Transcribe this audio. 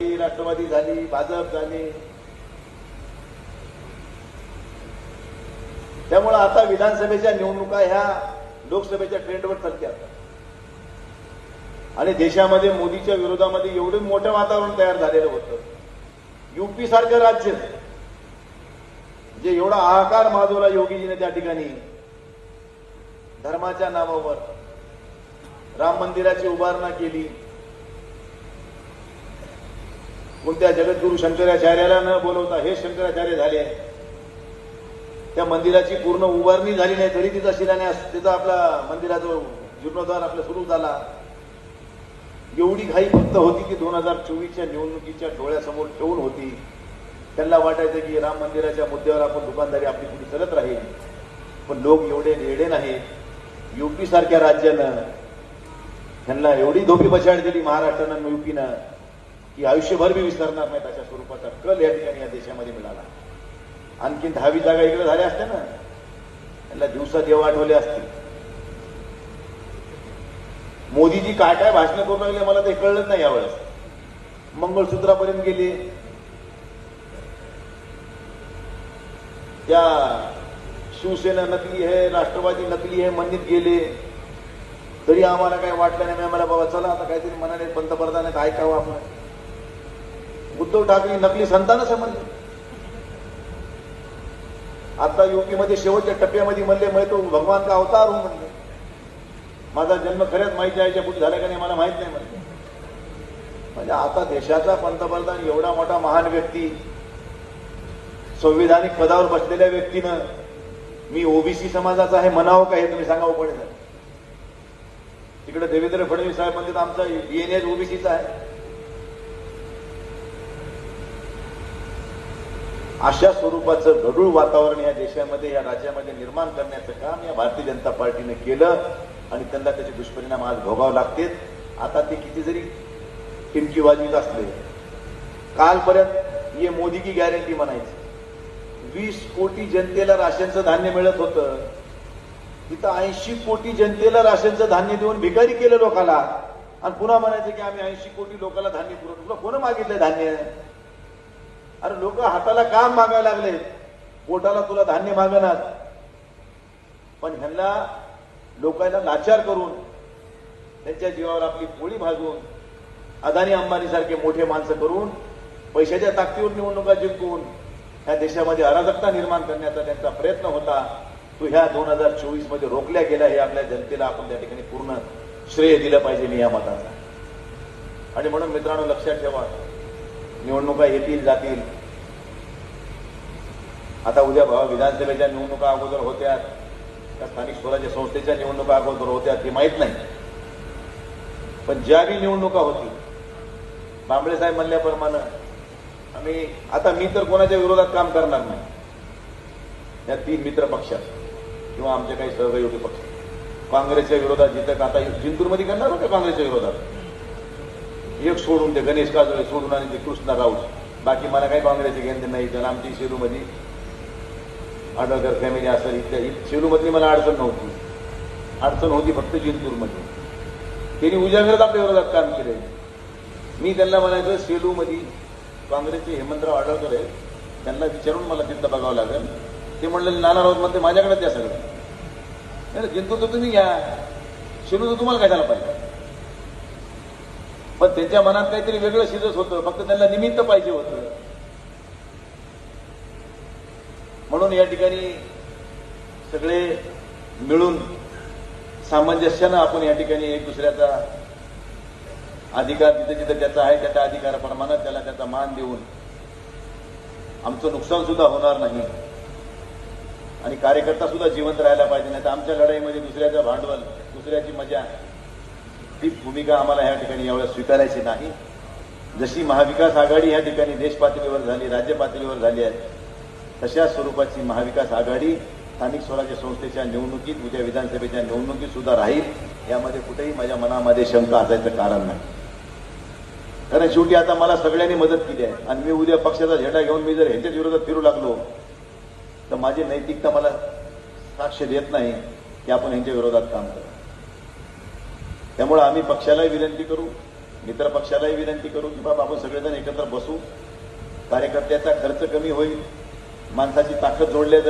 राष्ट्रवादी झाली भाजप झाली. त्यामुळे आता विधानसभेच्या निवडणुका ह्या लोकसभेच्या ट्रेंडवर चालत्या आणि देशामध्ये मोदीच्या विरोधामध्ये एवढं मोठं वातावरण तयार झालेलं होतं. युपी सारखं राज्य जे म्हणजे एवढा आकार माजवला योगीजीने त्या ठिकाणी. धर्माच्या नावावर राम मंदिराची उभारणा केली. कोणत्या जगद्गुरु शंकराचार्याला न बोलवता हे शंकराचार्य झाले. त्या मंदिराची पूर्ण उभारणी झाली नाही तरी तिचा शिलान्यास तिचा आपला मंदिराचा जीर्णोद्धार आपला सुरू झाला. एवढी घाई फक्त होती की दोन हजार चोवीसच्या निवडणुकीच्या डोळ्यासमोर ठेवून होती. त्यांना वाटायचं की राम मंदिराच्या मुद्द्यावर आपण दुकानदारी आपली पुढे चलत राहील. पण लोक एवढे नेडे नाहीत. युपी सारख्या राज्यानं त्यांना एवढी धोपी बछाड दिली महाराष्ट्रानं युपीनं. की आयुष्यभर मी विसरणार नाही अशा स्वरूपाचा. कल या ठिकाणी या देशामध्ये मिळाला. आणखीन दहावी जागा इकडे झाल्या असत्या ना. त्यांना दिवसा देव आठवले असतील. मोदीजी काय काय भाषण करून लागले मला ते कळलंच नाही यावेळेस. मंगळसूत्रापर्यंत गेले. त्या शिवसेना नकली आहे राष्ट्रवादी नकली आहे म्हणत गेले. तरी आम्हाला काय वाटलं नाही. आम्हाला बाबा चला आता काहीतरी म्हणाले पंतप्रधान आहेत ऐकावं आपण. उद्धव ठाकरे नकली संतान समजले आता युपीमध्ये शेवटच्या टप्प्यामध्ये म्हणले म्हणजे तो भगवान का अवतार हो म्हणले. माझा जन्म खरंच माहिती आहे पुढे झाला का नाही मला माहीत नाही म्हणले. म्हणजे आता देशाचा पंतप्रधान एवढा मोठा महान व्यक्ती संविधानिक पदावर बसलेल्या व्यक्तीनं मी ओबीसी समाजाचा आहे म्हणावं का हे तुम्ही सांगावं पडेल तिकडे देवेंद्र फडणवीस साहेब म्हणतात आमचा डीएनए ओबीसीचा आहे. अशा स्वरूपाचं गढूळ वातावरण या देशामध्ये या राज्यामध्ये निर्माण करण्याचं काम या भारतीय जनता पार्टीने केलं आणि त्यांना त्याचे दुष्परिणाम आज भोगावे लागतील. आता ते किती जरी टिमकीबाजीत असले कालपर्यंत ये मोदी की गॅरंटी म्हणायची. वीस कोटी जनतेला राशनचं धान्य मिळत होतं. तिथं ऐंशी कोटी जनतेला राशनचं धान्य देऊन भिकारी केलं लोकाला. आणि पुन्हा म्हणायचं की आम्ही ऐंशी कोटी लोकांना धान्य पुरवतो. तुला कोण मागितलंय धान्य? अरे लोक हाताला काम मागायला लागले. पोटाला तुला धान्य मागणार. पण ह्यांना लोकांना लाचार करून त्यांच्या जीवावर आपली पोळी भाजून अदानी अंबानी सारखे मोठे माणसं करून पैशाच्या ताकदीवर निवडणुका जिंकून ह्या देशामध्ये अराजकता निर्माण करण्याचा त्यांचा प्रयत्न होता. तो ह्या दोन हजार चोवीसमध्ये रोखल्या गेला हे आपल्या जनतेला आपण त्या ठिकाणी पूर्ण श्रेय दिलं पाहिजे नियामताचा आणि म्हणून मित्रांनो लक्षात ठेवा निवडणुका येतील जातील. आता उद्या भावा विधानसभेच्या निवडणुका अगोदर होत्या. त्या स्थानिक स्वराज्य संस्थेच्या निवडणुका अगोदर होत्या ते माहीत नाही. पण ज्या बी निवडणुका होती बांबळे साहेब म्हणल्याप्रमाणे आम्ही आता मी तर कोणाच्या विरोधात काम करणार नाही. या तीन मित्र पक्षात किंवा आमचे काही सहयोगी पक्ष. काँग्रेसच्या विरोधात जिथं आता जिंतूरमध्ये करणार होते काँग्रेसच्या विरोधात. एक सोडून ते गणेश काजळे सोडून आणि ते कृष्णा राऊत. बाकी मला काही काँग्रेसचे घेणं नाही तर आमची शेरूमध्ये आडळकर फॅमिली असेल इथल्या शेलूमधली मला अडचण नव्हती. अडचण होती फक्त जिंतूरमध्ये. त्यांनी उजागरच आपल्या विरोधात काम केले मी त्यांना म्हणायचं सेलूमध्ये काँग्रेसचे हेमंतराव आढळकर आहेत त्यांना विचारून मला तिथं बघावं लागेल. ते म्हणलेले नाना राऊत म्हणते माझ्याकडे त्या सगळं. नाही जिंतूर तर तुम्ही घ्या. सेलू तर तुम्हाला काय झालं पाहिजे? पण त्यांच्या मनात काहीतरी वेगळं शिजत होतं. फक्त त्यांना निमित्त पाहिजे होतं. म्हणून या ठिकाणी सगळे मिळून सामंजस्यानं आपण या ठिकाणी एक दुसऱ्याचा अधिकार जिथे जिथे त्याचा आहे त्याच्या अधिकाराप्रमाणे त्याला त्याचा मान देऊन आमचं नुकसान सुद्धा होणार नाही. आणि कार्यकर्ता सुद्धा जिवंत राहायला पाहिजे नाही तर आमच्या लढाईमध्ये दुसऱ्याचं भांडवल दुसऱ्याची मजा ही भूमिका आम्हाला या ठिकाणी यावेळेस स्वीकारायची नाही. जशी महाविकास आघाडी या ठिकाणी देश पातळीवर झाली राज्य पातळीवर झाली आहे तशा स्वरूपाची महाविकास आघाडी स्थानिक स्वराज्य संस्थेच्या निवडणुकीत उद्या विधानसभेच्या निवडणुकीत सुद्धा राहील. यामध्ये कुठेही माझ्या मनामध्ये शंका असायचं कारण नाही. कारण शेवटी आता मला सगळ्यांनी मदत केली आहे. आणि मी उद्या पक्षाचा झेंडा घेऊन मी जर ह्याच्याच विरोधात फिरू लागलो तर माझी नैतिकता मला साक्ष देत नाही की आपण ह्यांच्या विरोधात काम करू. त्यामुळे आम्ही पक्षालाही विनंती करू मित्र पक्षालाही विनंती करू की बाबा आपण सगळेजण एकत्र बसू. कार्यकर्त्याचा खर्च कमी होईल. माणसाची ताकद जोडल्या जाईल.